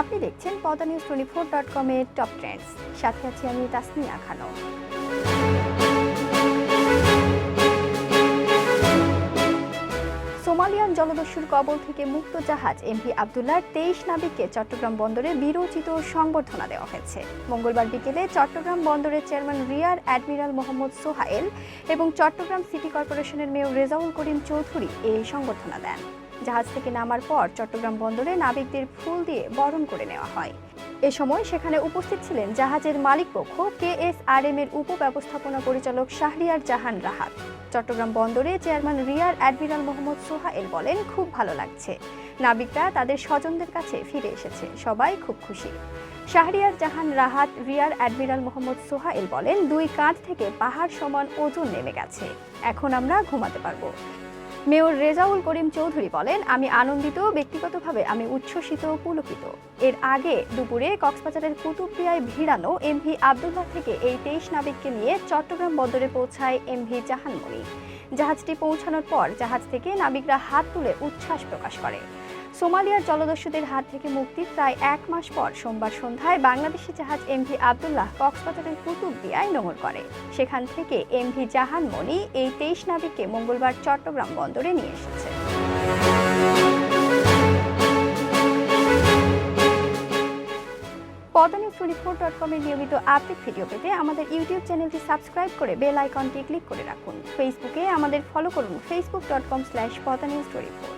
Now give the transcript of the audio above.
আপনি দেখছেন পদা নিউজ টোয়েন্টি ফোর ডট কমের টপ ট্রেন্ডস। সাথে আছি আমি তাসমিয়া খানম। সোমালিয়ান কবল থেকে মুক্ত জাহাজ এমপি আবদুল্লার তেইশ নাবিককে চট্টগ্রাম বন্দরে বিরোচিত সংবর্ধনা দেওয়া হয়েছে। মঙ্গলবার বিকেলে চট্টগ্রাম বন্দরের chairman rear admiral Mohammad Sohail এবং চট্টগ্রাম সিটি কর্পোরেশনের মেয়র রেজাউল করিম চৌধুরী এই সংবর্ধনা দেন। জাহাজ থেকে নামার পর চট্টগ্রাম বন্দরে নাবিকদের ফুল দিয়ে বরণ করে নেওয়া হয়। এ সময় সেখানে উপস্থিত ছিলেন জাহাজের মালিকপক্ষ কেএসআরএম এর উপব্যবস্থাপনা পরিচালক শাহরিয়ার জাহান রাহাত। চট্টগ্রাম বন্দরে chairman rear admiral Mohammad Sohail বলেন, খুব ভালো লাগছে। নাবিকরা তাদের স্বজনদের কাছে ফিরে এসেছে। সবাই খুব খুশি। শাহরিয়ার জাহান রাহাত, রিয়ার অ্যাডমিরাল মোহাম্মদ সোহাইল বলেন, দুই কাঁধ থেকে পাহাড় সমান ওজন নেমে গেছে। এখন আমরা ঘুমাতে পারব। মেয়র রেজাউল করিম চৌধুরী বলেন, আমি আনন্দিত, ব্যক্তিগতভাবে আমি উচ্ছ্বসিত পুলকিত। এর আগে দুপুরে কক্সবাজারের কুতুবদিয়ায় ভিড়ানো এমভি আবদুল্লাহ থেকে এই তেইশ নাবিককে নিয়ে চট্টগ্রাম বন্দরে পৌঁছায় এমভি জাহানমণি। জাহাজটি পৌঁছানোর পর জাহাজ থেকে নাবিকরা হাত তুলে উচ্ছ্বাস প্রকাশ করে। সোমালিয়ার জলদস্যুদের হাত থেকে মুক্তির প্রায় এক মাস পর সোমবার সন্ধ্যায় বাংলাদেশি জাহাজ এমভি আবদুল্লাহ কক্সবাজারের কুতুবদিয়ায় নোঙর করে। সেখান থেকে এমভি জাহানমণি এই তেইশ নাবিককে মঙ্গলবার চট্টগ্রাম বন্দরে নিয়ে এসেছে। পদানি টোয়েন্টি ডট কমের নিয়মিত আপডেট ভিডিও পেতে আমাদের ইউটিউব চ্যানেলটি সাবস্ক্রাইব করে বেল আইকনটি ক্লিক করে রাখুন। ফেসবুকে আমাদের ফলো করুন ফেসবুক ডট কম স্ল্যাশ পদানি স্টোরি ফোর